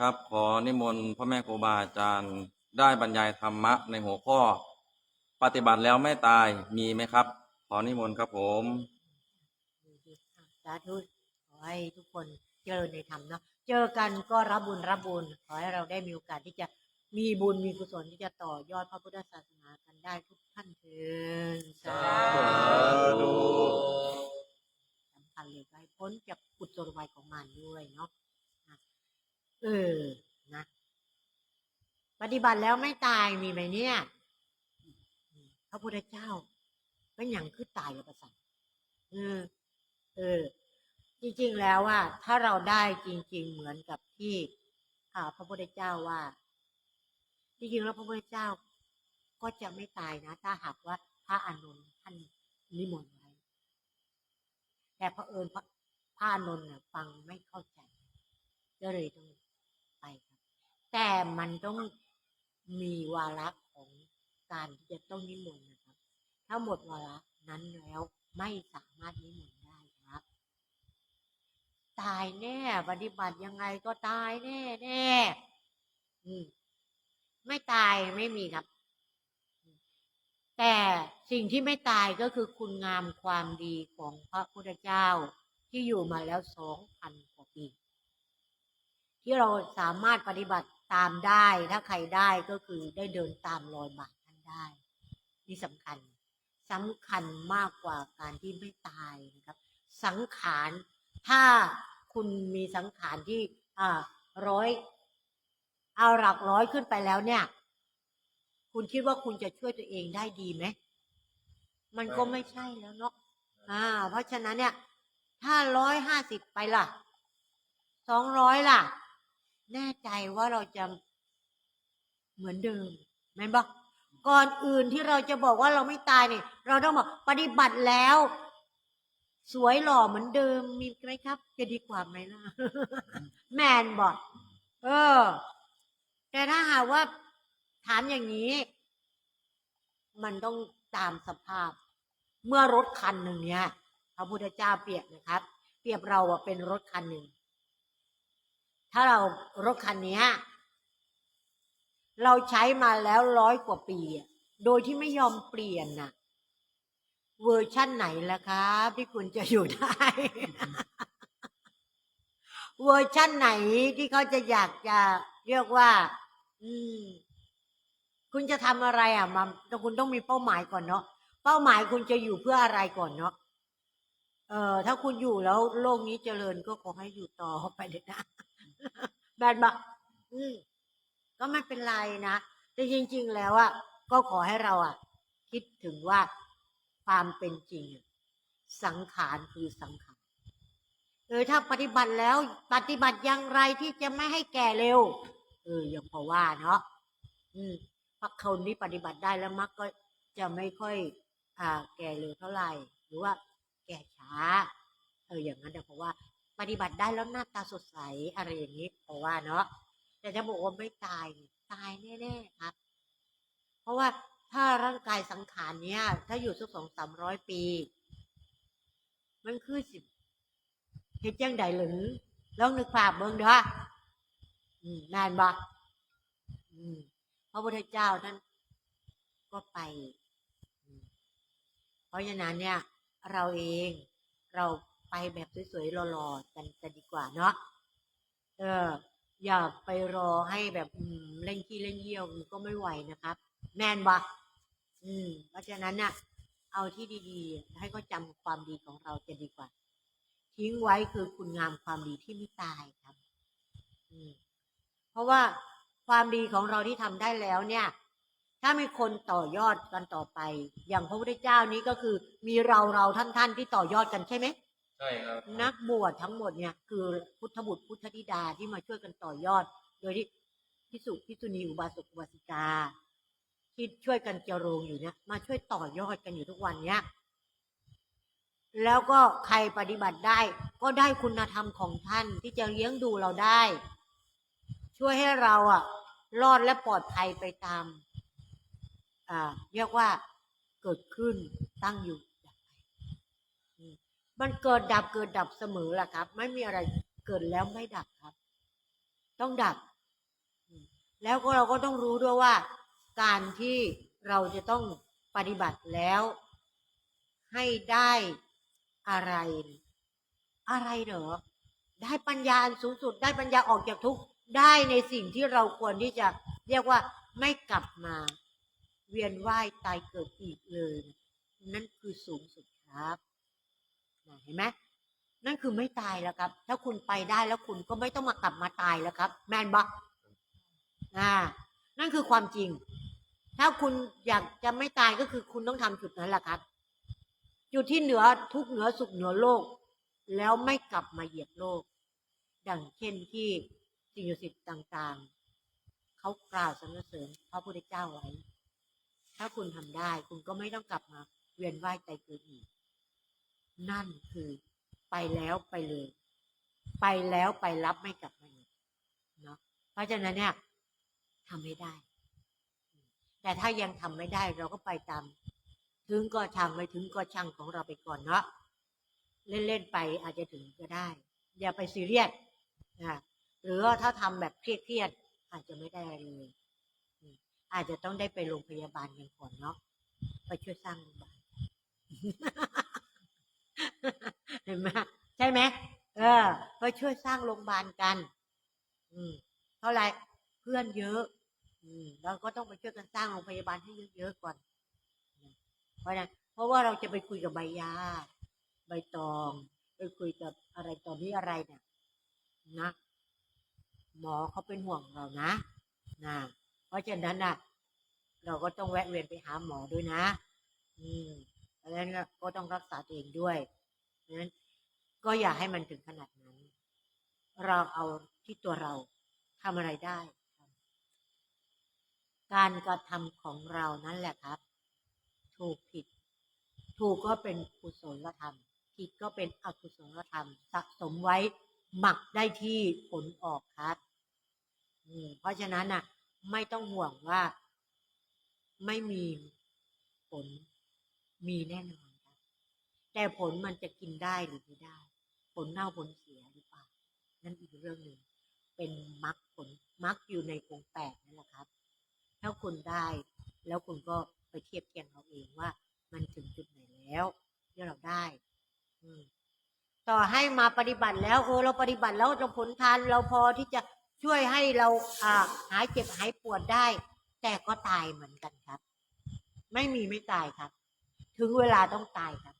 ครับขอนิมนต์พ่อแม่ครูบาอาจารย์ได้บรรยายธรรมะในหัวข้อ ปฏิบัติแล้วไม่ตายมีไหมครับ ขอนิมนต์ครับผมสาธุขอให้ทุกคนเจริญในธรรมเนาะเจอกันก็รับบุญรับบุญขอให้เราได้มีโอกาสที่จะมีบุญมีกุศลที่จะต่อยอดพระพุทธศาสนากันได้ทุกท่านเถิดสาธุสำคัญเลยก็ให้พ้นจากกุศโลบายของมันด้วยเนาะอะ เออ นะ ปฏิบัติแล้วไม่ตายมีไหมเนี่ย พระพุทธเจ้าก็นอยังคือตายกับประสันเออ เออ จริงๆแล้วว่า ถ้าเราได้จริง ๆ เหมือนกับที่อ่าพระพุทธเจ้าว่า จริงๆแล้วพระพุทธเจ้า ก็จะไม่ตายนะ ถ้าหากว่าพระอานนท์ท่านนิมนต์ไว้แต่พระเอิญพระพระอานนท์น่ะฟังไม่เข้าใจก็เลยต้อง แต่มันต้องมีวาระของการที่จะต้องนิมนต์นะครับ ถ้าหมดวาระนั้นแล้วไม่สามารถนิมนต์ได้ครับ ตายแน่ ปฏิบัติยังไงก็ตายแน่แน่ไม่ตายไม่มีครับ แต่สิ่งที่ไม่ตายก็คือคุณงามความดีของพระพุทธเจ้าที่อยู่มาแล้วสองพันกว่าปี ที่เราสามารถปฏิบัติ ตามได้ถ้าใครได้ก็คือได้เดินตามรอยบาทท่านได้ นี่สำคัญสำคัญมากกว่าการที่ไม่ตายนะครับ สังขารถ้าคุณมีสังขารที่อ่าร้อยเอาหลักร้อยขึ้นไปแล้วเนี่ย คุณคิดว่าคุณจะช่วยตัวเองได้ดีไหมมันก็ไม่ใช่แล้วเนาะอ่า เพราะฉะนั้นเนี่ย ถ้าร้อยห้าสิบไปล่ะสองร้อยล่ะ แน่ใจว่าเราจะเหมือนเดิมแม่นบอกก่อนอื่นที่เราจะบอกว่าเราไม่ตายเนี่ย เราต้องบอกปฏิบัติแล้ว สวยหล่อเหมือนเดิมมีไหมครับ จะดีกว่าไหมล่ะ แมนบอกเออ แต่ถ้าหากว่าถามอย่างนี้ มันต้องตามสภาพ เมื่อรถคันหนึ่งเนี่ยพระพุทธเจ้าเปรียบนะครับ เปรียบเราอะเป็นรถคันหนึ่ง ถ้าเรารถคันนี้เราใช้มาแล้วร้อยกว่าปี โดยที่ไม่ยอมเปลี่ยนน่ะ เวอร์ชั่นไหนล่ะครับที่คุณจะอยู่ได้ เวอร์ชั่นไหนที่เขาจะอยากจะเรียกว่า อืม คุณจะทำอะไรอะมันคุณต้องมีเป้าหมายก่อนเนาะเป้าหมายคุณจะอยู่เพื่ออะไรก่อนเนาะเออถ้าคุณอยู่แล้วโลกนี้เจริญก็ขอให้อยู่ต่อไปเลยนะ แบนบอกอืมก็ไม่เป็นไรนะ แต่จริง ๆ แล้วอะก็ขอให้เราอะ คิดถึงว่าความเป็นจริง สังขารคือสังขารเออถ้าปฏิบัติแล้วปฏิบัติอย่างไรที่จะไม่ให้แก่เร็ว เอออย่างพอว่าเนาะอืมพราะคนที่ปฏิบัติได้แล้วมักก็จะไม่ค่อย อ่า แก่เร็วเท่าไหร่ หรือว่า แก่ช้า เอออย่างนั้นแต่เพราะว่า ปฏิบัติได้แล้วหน้าตาสดใสอะไรอย่างนี้เพราะว่าเนาะแต่จะบอกว่าไม่ตายตายแน่ๆครับ เพราะว่าถ้าร่างกายสังขารเนี้ย ถ้าอยู่สักสองสามร้อยปี มันคือสิบเฮ็ดจังใดหรือลองนึกภาพเบิ่งเด้ออืมนานบ่อืมพระพุทธเจ้าท่านก็ไป เพราะฉะนั้นเนี่ย เราเองเรา ไปแบบสวยๆหล่อๆกันจะดีกว่าเนาะเออ อย่าไปรอให้แบบเล่นขี้เล่นเยี่ยวมันก็ไม่ไหวนะครับ แม่นบ่อืม เพราะฉะนั้นเนี่ยเอาที่ดีๆ ให้เขาจำความดีของเราจะดีกว่า ทิ้งไว้คือคุณงามความดีที่ไม่ตายครับ อืม เพราะว่าความดีของเราที่ทำได้แล้วเนี่ย ถ้ามีคนต่อยอดกันต่อไป อย่างพระพุทธเจ้านี้ก็คือ มีเราเราท่านท่านที่ต่อยอดกันใช่ไหม ใช่ครับ นักบวชทั้งหมดเนี่ยคือพุทธบุตรพุทธธิดาที่มาช่วยกันต่อยอด โดยที่พิสุพิสุณีอุบาสกอุบาสิกาที่ช่วยกันเจริญอยู่เนี่ยมาช่วยต่อยอดกันอยู่ทุกวันเนี้ยแล้วก็ใครปฏิบัติได้ ก็ได้คุณธรรมของท่านที่จะเลี้ยงดูเราได้ ช่วยให้เราอะรอดและปลอดภัยไปตาม อ่า เรียกว่าเกิดขึ้นตั้งอยู่ มันเกิดดับเกิดดับเสมอแหละครับ ไม่มีอะไรเกิดแล้วไม่ดับครับ ต้องดับ แล้วก็เราก็ต้องรู้ด้วยว่า การที่เราจะต้องปฏิบัติแล้ว ให้ได้อะไร อะไรเหรอได้ปัญญาอันสูงสุดได้ปัญญาออกจากทุกข์ได้ในสิ่งที่เราควรที่จะเรียกว่าไม่กลับมา เวียนว่ายตายเกิดอีกเลย นั่นคือสูงสุดครับ เห็นไหมนั่นคือไม่ตายแล้วครับ ถ้าคุณไปได้แล้วคุณก็ไม่ต้องมากลับมาตายแล้วครับ แมนบะอ่า นั่นคือความจริง ถ้าคุณอยากจะไม่ตายก็คือคุณต้องทำจุดนั้นแหละครับ จุดที่เหนือทุกเหนือสุขเหนือโลก แล้วไม่กลับมาเหยียบโลก ดังเช่นที่สิ่งศักดิ์สิทธิ์ต่างๆ เขากล่าวสรรเสริญพระพุทธเจ้าไว้ ถ้าคุณทำได้ คุณก็ไม่ต้องกลับมาเวียนว่ายใจเกิดอีก นั่นคือไปแล้วไปเลย ไปแล้วไปรับไม่กลับมาอีกเนาะเพราะฉะนั้นเนี่ยทำไม่ได้ แต่ถ้ายังทำไม่ได้เราก็ไปตาม ถึงก็ทำไม่ถึงก็ช่างของเราไปก่อนเนาะเล่น ๆ ไปอาจจะถึงก็ได้ อย่าไปซีเรียสนะหรือว่าถ้าทำแบบเครียดๆอาจจะไม่ได้อะไรเลยอืมอาจจะต้องได้ไปโรงพยาบาลกันก่อนเนาะไปช่วยสร้างโรงพยาบาล เห็นไหมใช่ไหมเออไปช่วยสร้างโรงพยาบาลกัน อืมเท่าไหรเพื่อนเยอะ อืมเราก็ต้องไปช่วยกันสร้างโรงพยาบาลให้เยอะๆก่อน เพราะนั้นเพราะว่าเราจะไปคุยกับใบยาใบตองไปคุยกับอะไรต่อมีอะไรเนี่ยนะหมอเขาเป็นห่วงเรานะนะเพราะฉะนั้นน่ะเราก็ต้องแวะเวียนไปหาหมอด้วยนะ อืม ราะฉะนั้นก็ต้องรักษาตัวเองด้วยเพราะฉะนั้นก็อย่าให้มันถึงขนาดนั้น เราเอาที่ตัวเราทำอะไรได้ การกระทำของเรานั่นแหละครับ ถูกผิด ถูกก็เป็นกุศลธรรม ผิดก็เป็นอกุศลธรรม สะสมไว้หมักได้ที่ผลออกครับเพราะฉะนั้นน่ะ ไม่ต้องห่วงว่าไม่มีผล มีแน่นอนครับแต่ผลมันจะกินได้หรือไม่ได้ ผลเน่าผลเสียหรือเปล่านั่นอีกเรื่องหนึ่งเป็นมรรคผลมรรคอยู่ในองค์แปดนั่นแหละครับ ถ้าคุณได้ แล้วคุณก็ไปเทียบเทียงเอาเองว่า มันถึงจุดไหนแล้วที่เราได้ อืมต่อให้มาปฏิบัติแล้วเออเราปฏิบัติแล้วเราผลทานเราพอที่จะช่วยให้เราอ่าหายเจ็บหายปวดได้ แต่ก็ตายเหมือนกันครับ ไม่มีไม่ตายครับ ถึงเวลาต้องตายครับ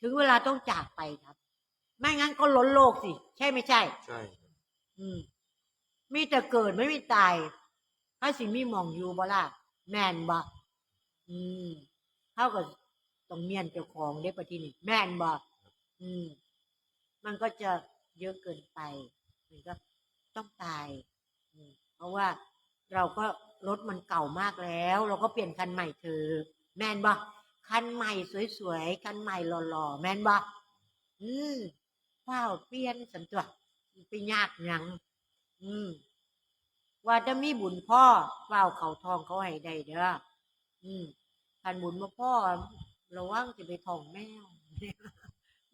ถึงเวลาต้องจากไปครับ ไม่งั้นก็ล้นโลกสิ ใช่ไม่ใช่ ใช่ อืม มีแต่เกิดไม่มีตายถ้าสิมีหมองอยู่บ่ล่ะแม่นบ่อืมเท่ากับต้องเมียนเจ้าของได้ปะทีนี่แม่นบ่อืม มันก็จะเยอะเกินไปมันก็ต้องตาย อืม เพราะว่าเราก็รถมันเก่ามากแล้ว เราก็เปลี่ยนคันใหม่เถอะแม่นบ่ คันใหม่สวยๆ คันใหม่หล่อๆ แม่นบ่อืมว้าวเปลี่ยนสันตัวไปยากหยัง อืม ว่าจะมีบุญพ่อเฝ้าเขาทองเขาให้ได้เด้อ อืมคันบุญมาพ่อระวังจะไปทองแมว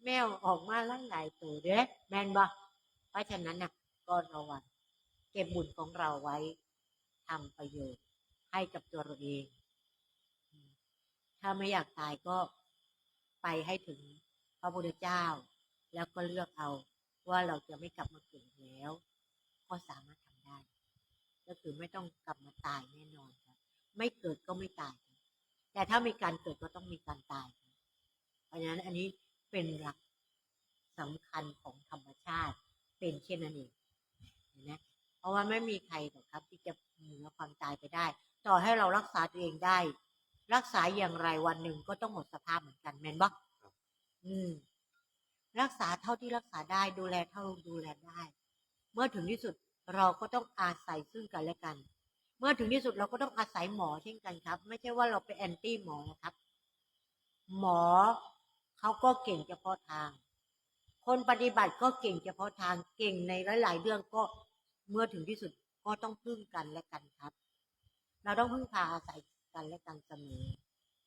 แมวออกมาหลายหลายตัวเด้อแม่นบ่เพราะฉะนั้นน่ะก็ระวังเก็บบุญของเราไว้ทำประโยชน์ให้กับตัวเราเอง ถ้าไม่อยากตายก็ไปให้ถึงพระพุทธเจ้า แล้วก็เลือกเอาว่าเราจะไม่กลับมาเกิดแล้ว ก็สามารถทำได้ ก็คือไม่ต้องกลับมาตายแน่นอนครับ ไม่เกิดก็ไม่ตาย แต่ถ้ามีการเกิดก็ต้องมีการตาย เพราะฉะนั้นอันนี้เป็นหลักสำคัญของธรรมชาติเป็นเช่นนั้นเองเห็นไหมเพราะว่าไม่มีใครหรอกครับ ที่จะเหนือความตายไปได้ ต่อให้เรารักษาตัวเองได้ รักษาอย่างไรวันหนึ่งก็ต้องหมดสภาพเหมือนกันแมนบอกอืม รักษาเท่าที่รักษาได้ดูแลเท่าดูแลได้ เมื่อถึงที่สุดเราก็ต้องอาศัยซึ่งกันและกัน เมื่อถึงที่สุดเราก็ต้องอาศัยหมอเช่นกันครับ ไม่ใช่ว่าเราไปแอนตี้หมอนะครับ หมอเขาก็เก่งเฉพาะทาง คนปฏิบัติก็เก่งเฉพาะทางเก่งในหลาย ๆ เรื่องก็เมื่อถึงที่สุดก็ต้องพึ่งกันและกันครับ เราต้องพึ่งพาอาศัย กันและกันเสมอ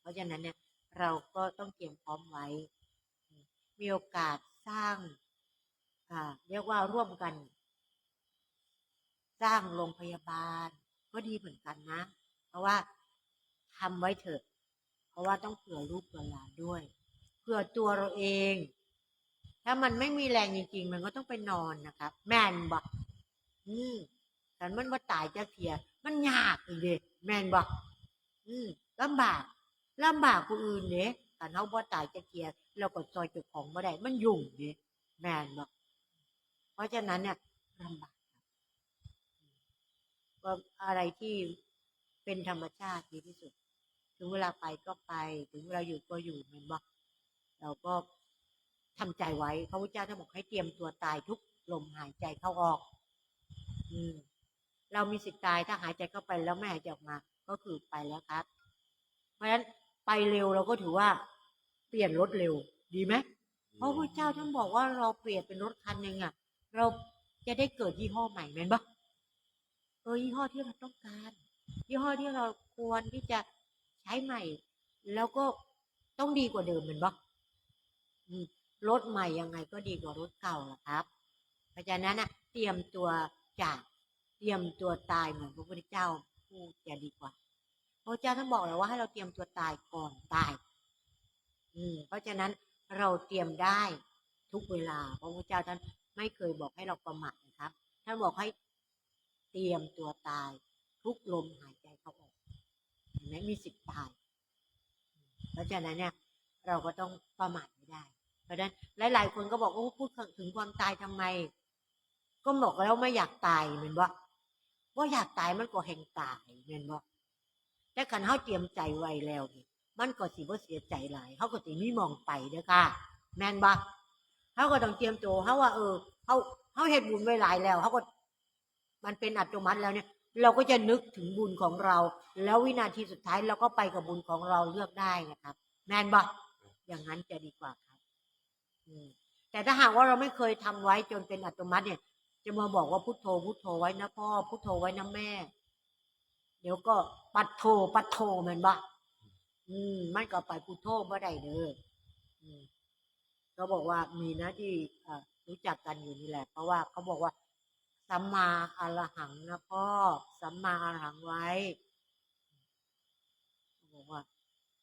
เพราะฉะนั้นเนี่ยเราก็ต้องเตรียมพร้อมไว้ มีโอกาสสร้างอ่าเรียกว่าร่วมกัน สร้างโรงพยาบาล ก็ดีเหมือนกันนะ เพราะว่าทำไว้เถอะ เพราะว่าต้องเผื่อลูกเผื่อหลานด้วย เผื่อตัวเราเอง ถ้ามันไม่มีแรงจริงๆ มันก็ต้องไปนอนนะครับ แม่นบอกอืมแต่มันว่าตายจะเทีย มันยากอีกเด็แม่นบอก อืมลำบากลำบากผู้อื่นเนี่ยแต่เขาบ่ตายจะเทียเราก็ซอยจ้าของบ่ได้มันยุ่งเนี่ยแม่นบอกเพราะฉะนั้นเนี่ยลำบากครับก็อะไรที่เป็นธรรมชาติดีที่สุด ถึงเวลาไปก็ไป ถึงเวลาอยู่ก็อยู่แม่นบอกเราก็ทำใจไว้พระพุทธเจ้าท่านบอกให้เตรียมตัวตายทุกลมหายใจเข้าออก อืม เรามีสิทธิ์ตายถ้าหายใจเข้าไปแล้วไม่หายใจออกมา ก็คือไปแล้วครับ เพราะฉะนั้นไปเร็วเราก็ถือว่า เปลี่ยนรถเร็วดีไหมเพราะพระเจ้าท่านบอกว่าเราเปลี่ยนเป็นรถคันหนึ่งอะ เราจะได้เกิดยี่ห้อใหม่แม่นปะเออยี่ห้อที่เราต้องการ ยี่ห้อที่เราควรที่จะใช้ใหม่ แล้วก็ต้องดีกว่าเดิมแม่นปะอืมรถใหม่ยังไงก็ดีกว่ารถเก่าล่ะครับ เพราะฉะนั้นนะเตรียมตัวจาก เตรียมตัวตายเหมือนพระพุทธเจ้าพูดจะดีกว่าพระเจ้าท่านบอกแล้วว่าให้เราเตรียมตัวตายก่อนตาย อืม เพราะฉะนั้นเราเตรียมได้ทุกเวลา พระพุทธเจ้าท่านไม่เคยบอกให้เราประมาทนะครับ ท่านบอกให้เตรียมตัวตาย ทุกลมหายใจเข้าออกเห็นไหมมีสิทธิ์ตาย เพราะฉะนั้นเนี่ย เราก็ต้องประมาทไม่ได้ เพราะฉะนั้นหลาย ๆ คนก็บอกโอ้พูดถึงความตายทำไม ก็บอกแล้วไม่อยากตายเหมือนว่า ว่าอยากตายมันก็แห่งตายเหมือนว่แต่คันเขาเตรียมใจไว้แล้วนี่มันก็สิบ่เสียใจหลายเขาก็สิม่มองไปเด้อค่ะ แม่นบ่เขาก็ต้องเตรียมตัวเขาว่า เออเขาเขาเฮ็ดบุญไว้หลายแล้วเขาก็ มันเป็นอัตโนมัติแล้วเนี่ย เราก็จะนึกถึงบุญของเรา แล้ววินาทีสุดท้ายเราก็ไปกับบุญของเราเลือกได้นะครับ แม่นบ่อย่างนั้นจะดีกว่าครับ อืมแต่ถ้าหากว่าเราไม่เคยทำไว้จนเป็นอัตโนมัติเนี่ย จะมาบอกว่าพุทโธพุทโธไว้นะพ่อพุทโธไว้นะแม่ เดี๋ยวก็ปัดโทปัดโทแมันบ่อืมมันก็ไปพุทโธบ่ได้เด้ออืมเขาบอกว่ามีนะที่รู้จักกันอยู่นี่แหละ เพราะว่าเขาบอกว่าสัมมาอรหังนะพ่อสัมมาอรหังไว้เขาบอกว่า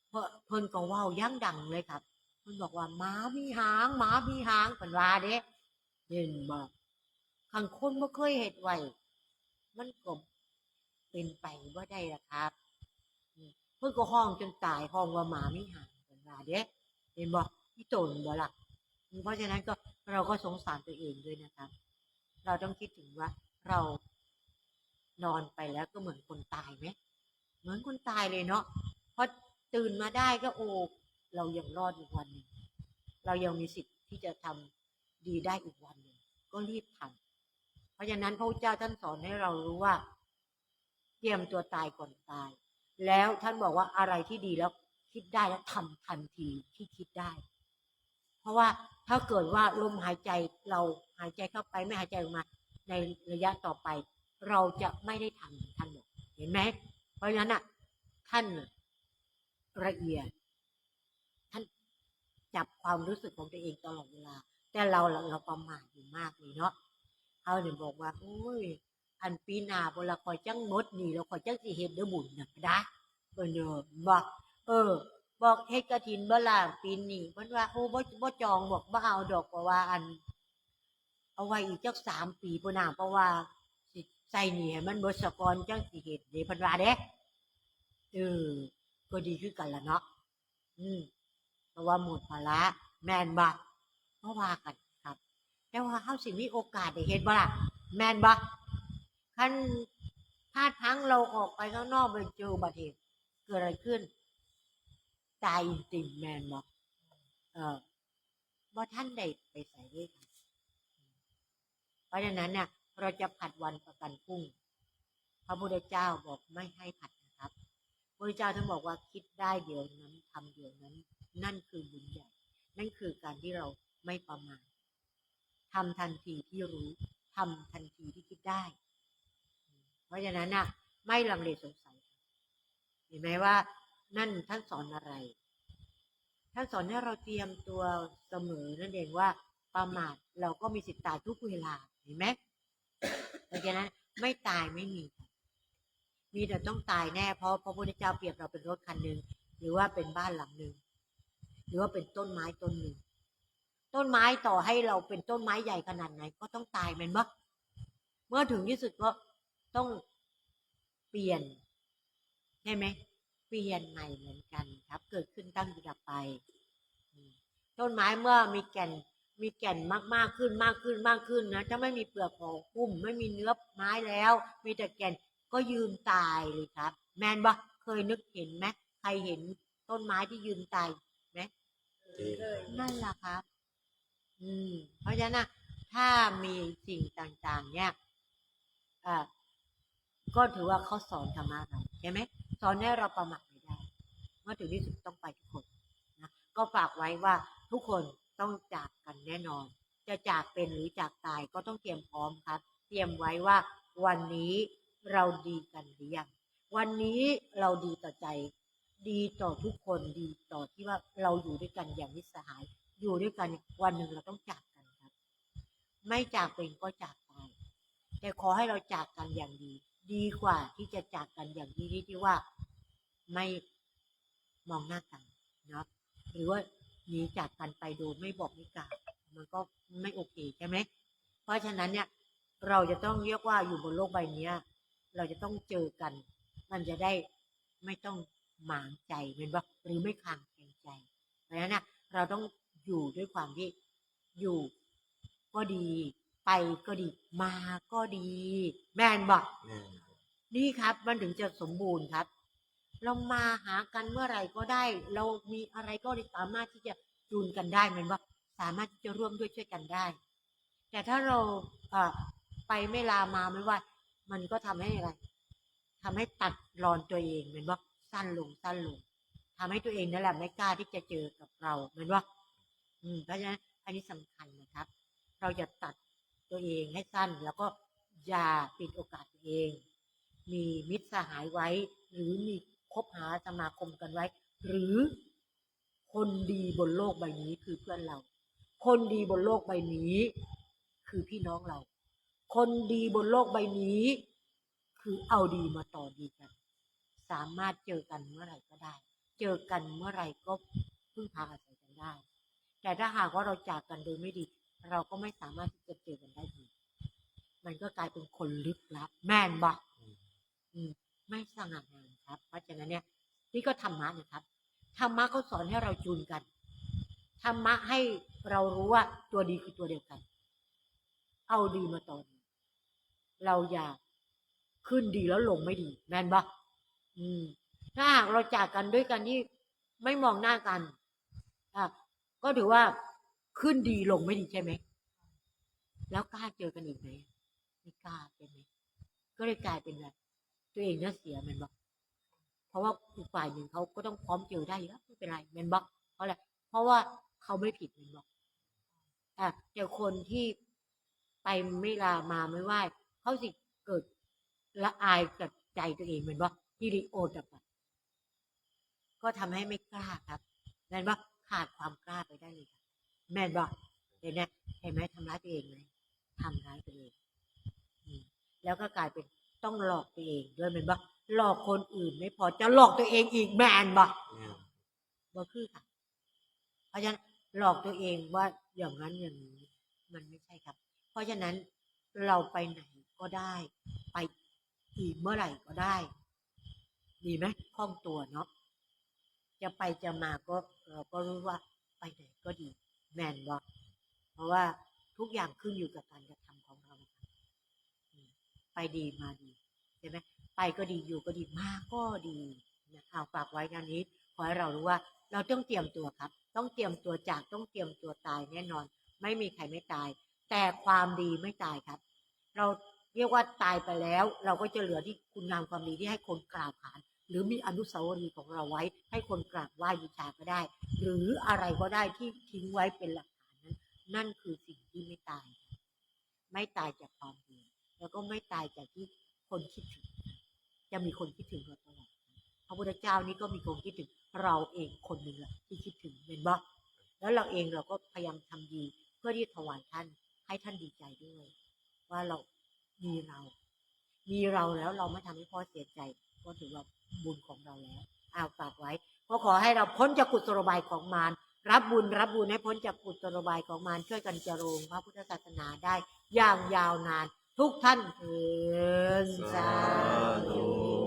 เพิ่นเพิ่นก็ว้าอยังดังเลยครับเพิ่นบอกว่าหมามีหางหมามีหางเพิ่นว่าเด้เห็นบ่ คันคนบ่เคยเฮ็ดไว้มันก็เป็นไปบ่ได้ล่ะครับ เพิ่นก็ห้องจนตายห้องว่าหมาไมีหางเพิ่นว่าเด้เห็นบ่ที่ตนบ่ล่ะเพราะฉะนั้นก็เราก็สงสารตัวเองด้วยนะครับ เราต้องคิดถึงว่าเรานอนไปแล้วก็เหมือนคนตายไหมเหมือนคนตายเลยเนาะพอตื่นมาได้ก็โอ้เรายังรอดอีกวันหนึ่งเรายังมีสิทธิ์ที่จะทำดีได้อีกวันหนึ่งก็รีบทำ เพราะฉะนั้นพระเจ้าท่านสอนให้เรารู้ว่า เตรียมตัวตายก่อนตาย แล้วท่านบอกว่าอะไรที่ดีแล้วคิดได้แล้วทำทันทีที่คิดได้ เพราะว่าถ้าเกิดว่าลมหายใจเราหายใจเข้าไปไม่หายใจออกมา ในระยะต่อไป เราจะไม่ได้ทำท่านบอกเห็นไหมเพราะฉะนั้นอะท่านน่ะละเอียด ท่านจับความรู้สึกของตัวเองตลอดเวลา แต่เราเราเราประมาทอยู่มากเลยเนาะ เขาเนี่ยบอกว่า โอ้ย อันปีหน้าบละคอยจังมดนี่เราคอยจังสิเฮ็ดเด้อบุญนะนะเออเนอบอก เออ บอกเฮ็ดกระถินบ่ล่ะปีนี้เพิ่นว่าโอ้บ่บ่จองบอกบ่เอาดอกเพราะว่าอัน เอาไว้อีกจักสามปีพุ่นน่ะเพราะว่าสิใส่หนี่ให้มันเบิดสะก่อนจังสิเฮ็ดเด้เพิ่นว่าเด้เออก็ดีขึ้นกันละเนาะอืมเพราะว่าหมดภาระแม่นบ่เพราะว่ากัน แต่ว่าเฮาสิมีโอกาสได้เห็นบ่ล่ะ แม่นบ่คันพลาดพลั้งเราออกไปข้างนอกไปเจออุบัติเหตุเกิดอะไรขึ้น ตายจริงแมนบ่เออบ่ท่านได้ไปใส่ด้วยกันเพราะฉะนั้นเนี่ยเราจะผัดวันประกันพรุ่งพระพุทธเจ้าบอกไม่ให้ผัดนะครับพระเจ้าท่านบอกว่าคิดได้เดี๋ยวนั้นทำเดี๋ยวนั้น นั่นคือบุญใหญ่ นั่นคือการที่เราไม่ประมาท ทำทันทีที่รู้ทำทันทีที่คิดได้ เพราะฉะนั้นน่ะ ไม่ลังเลสงสัย เห็นไหมว่านั่นท่านสอนอะไร ท่านสอนให้เราเตรียมตัวเสมอนั่นเองว่าประมาทเราก็มีสิทธิ์ตายทุกเวลาเห็นไหมเพราะฉะนั้นไม่ตายไม่มี มีแต่ต้องตายแน่เพราะพระพุทธเจ้าเปรียบเราเป็นรถคันหนึ่งหรือว่าเป็นบ้านหลังหนึ่งหรือว่าเป็นต้นไม้ต้นหนึ่ง ต้นไม้ต่อให้เราเป็นต้นไม้ใหญ่ขนาดไหน ก็ต้องตายแมันบ่เมื่อถึงที่สุดก็ต้องเปลี่ยนใช่ไหมเปลี่ยนใหม่เหมือนกันครับ เกิดขึ้นตั้งอยู่ดับไปอืมต้นไม้เมื่อมีแก่นมีแก่นมากมากๆขึ้นมากขึ้นมากขึ้นนะถ้าไม่มีเปลือกของหุ้มไม่มีเนื้อไม้แล้ว มีแต่แก่นก็ยืนตายเลยครับ แมนบ่เคยนึกเห็นไหมใครเห็นต้นไม้ที่ยืนตายไหมนั่นแหละครับ อืม เพราะฉะนั้นถ้ามีสิ่งต่างๆ เนี่ยอ่าก็ถือว่าเขาสอนธรรมะเราใช่ไหมสอนให้เราประมาทไม่ได้เมื่อถึงที่สุดต้องไปทุกคนนะก็ฝากไว้ว่าทุกคนต้องจากกันแน่นอน จะจากเป็นหรือจากตายก็ต้องเตรียมพร้อมครับ เตรียมไว้ว่าวันนี้เราดีกันหรือยังวันนี้เราดีต่อใจ ดีต่อทุกคนดีต่อที่ว่าเราอยู่ด้วยกันอย่างมิตรสหาย อยู่ด้วยกันวันหนึ่งเราต้องจากกันครับ ไม่จากเป็นก็จากตายแต่ขอให้เราจากกันอย่างดี ดีกว่าที่จะจากกันอย่างที่ที่ว่าไม่มองหน้ากันนะหรือว่าหนีจากกันไปโดยไม่บอกไม่กล่าวมันก็ไม่โอเคใช่ไหมเพราะฉะนั้นเนี่ย เราจะต้องเรียกว่าอยู่บนโลกใบเนี้ยเราจะต้องเจอกัน มันจะได้ไม่ต้องหมางใจเป็นว่าหรือไม่คางแคลงใจเพราะฉะนั้นเราต้อง อยู่ด้วยความที่อยู่ก็ดี ไปก็ดีมาก็ดี แม่นบอกแม่นนี่ครับมันถึงจะสมบูรณ์ครับ เรามาหากันเมื่อไหร่ก็ได้ เรามีอะไรก็สามารถที่จะจูนกันได้แมันว่าสามารถที่จะร่วมด้วยช่วยกันได้ แต่ถ้าเราเอ่อไปไม่ลามาไม่ว่า มันก็ทำให้อะไรทำให้ตัดรอนตัวเองเหมือนว่าสั้นลงสั้นลงทำให้ตัวเองนั่นแหละไม่กล้าที่จะเจอกับเราเหมือนว่า อืมเพราะฉะนั้นอันนี้สำคัญนะครับ เราจะตัดตัวเองให้สั้น แล้วก็อย่าปิดโอกาสตัวเอง มีมิตรสหายไว้ หรือมีคบหาสมาคมกันไว้ หรือคนดีบนโลกใบนี้คือเพื่อนเรา คนดีบนโลกใบนี้ คือพี่น้องเรา คนดีบนโลกใบนี้ คือเอาดีมาต่อดีกัน สามารถเจอกันเมื่อไหร่ก็ได้ เจอกันเมื่อไหร่ก็พึ่งพาอาศัยกันได้ แต่ถ้าหากว่าเราจากกันโดยไม่ดี เราก็ไม่สามารถที่จะเจอกันได้ดีมันก็กลายเป็นคนลึกลับ แม่นบ่อืมอืมไม่สง่างามครับ เพราะฉะนั้นเนี่ยนี่ก็ธรรมะนะครับธรรมะก็สอนให้เราจูนกันธรรมะให้เรารู้ว่าตัวดีคือตัวเดียวกัน เอาดีมาต่อดีเราอย่าขึ้นดีแล้วลงไม่ดี แม่นบ่อืม ถ้าหากเราจากกันด้วยกันที่ไม่มองหน้ากันอะ ก็ถือว่าขึ้นดีลงไม่ดีใช่ไหม แล้วกล้าเจอกันอีกไหมไม่กล้าใช่ไหมก็เลยกลายเป็นอะไรตัวเองน่าเสียแมันบอกเพราะว่าอีกฝ่ายหนึ่งเขาก็ต้องพร้อมเจอได้แล้วไม่เป็นไรแมันบอกเพราะอะไรเพราะว่าเขาไม่ผิดแมันบอกอะแต่คนที่ไปไม่ลามาไม่ไหวเขาสิเกิดละอายกับใจตัวเองแมันบอกที่ริโอดับอะก็ทำให้ไม่กล้าครับแม่นบอ กขาดความกล้าไปได้เลยครับแม่นบอกเห็นไหมเห็นไหมทำร้ายตัวเองไหมทำร้ายตัวเองอืมแล้วก็กลายเป็นต้องหลอกตัวเองด้วยแมันบ่หลอกคนอื่นไม่พอจะหลอกตัวเองอีกแมนบ่แม่นบ่คือค่ะ เพราะฉะนั้นหลอกตัวเองว่าอย่างนั้นอย่างนี้มันไม่ใช่ครับ เพราะฉะนั้นเราไปไหนก็ได้ ไปอีกเมื่อไหร่ก็ได้ ดีไหมคล่องตัวเนาะ จะไปจะมาก็เราก็รู้ว่าไปไหนก็ดีแมนบ่เพราะว่าทุกอย่างขึ้นอยู่กับการกระทำของเราไปดีมาดีใช่ไหมไปก็ดีอยู่ก็ดีมาก็ดีนะเอาฝากไว้งานนี้ขอให้เรารู้ว่าเราต้องเตรียมตัวครับ ต้องเตรียมตัวจากต้องเตรียมตัวตายแน่นอน ไม่มีใครไม่ตาย แต่ความดีไม่ตายครับ เราเรียกว่าตายไปแล้ว เราก็จะเหลือที่คุณงามความดีที่ให้คนกราบขาน หรือมีอนุสาวรีย์ของเราไว้ ให้คนกราบไหว้บูชาก็ได้ หรืออะไรก็ได้ที่ทิ้งไว้เป็นหลักฐานนั้น นั่นคือสิ่งที่ไม่ตาย ไม่ตายจากความดีแล้วก็ไม่ตายจากที่คนคิดถึง จะมีคนคิดถึงเราตลอดพระพุทธเจ้านี่ก็มีคนคิดถึงเราเองคนหนึ่งแหละที่คิดถึงเป็นบ่แล้วเราเองเราก็พยายามทำดี เพื่อที่ถวายท่านให้ท่านดีใจด้วย ว่าเรามีเรา มีเราแล้วเราไม่ทำให้พ่อเสียใจก็ถือว่า บุญของเราแล้วเอาฝากไว้ก็ขอให้เราพ้นจากกุศโลบายของมารรับบุญรับบุญให้พ้นจากกุศโลบายของมารช่วยกันเจริญพระพุทธศาสนาได้อย่างยาวนานทุกท่านเถิดสา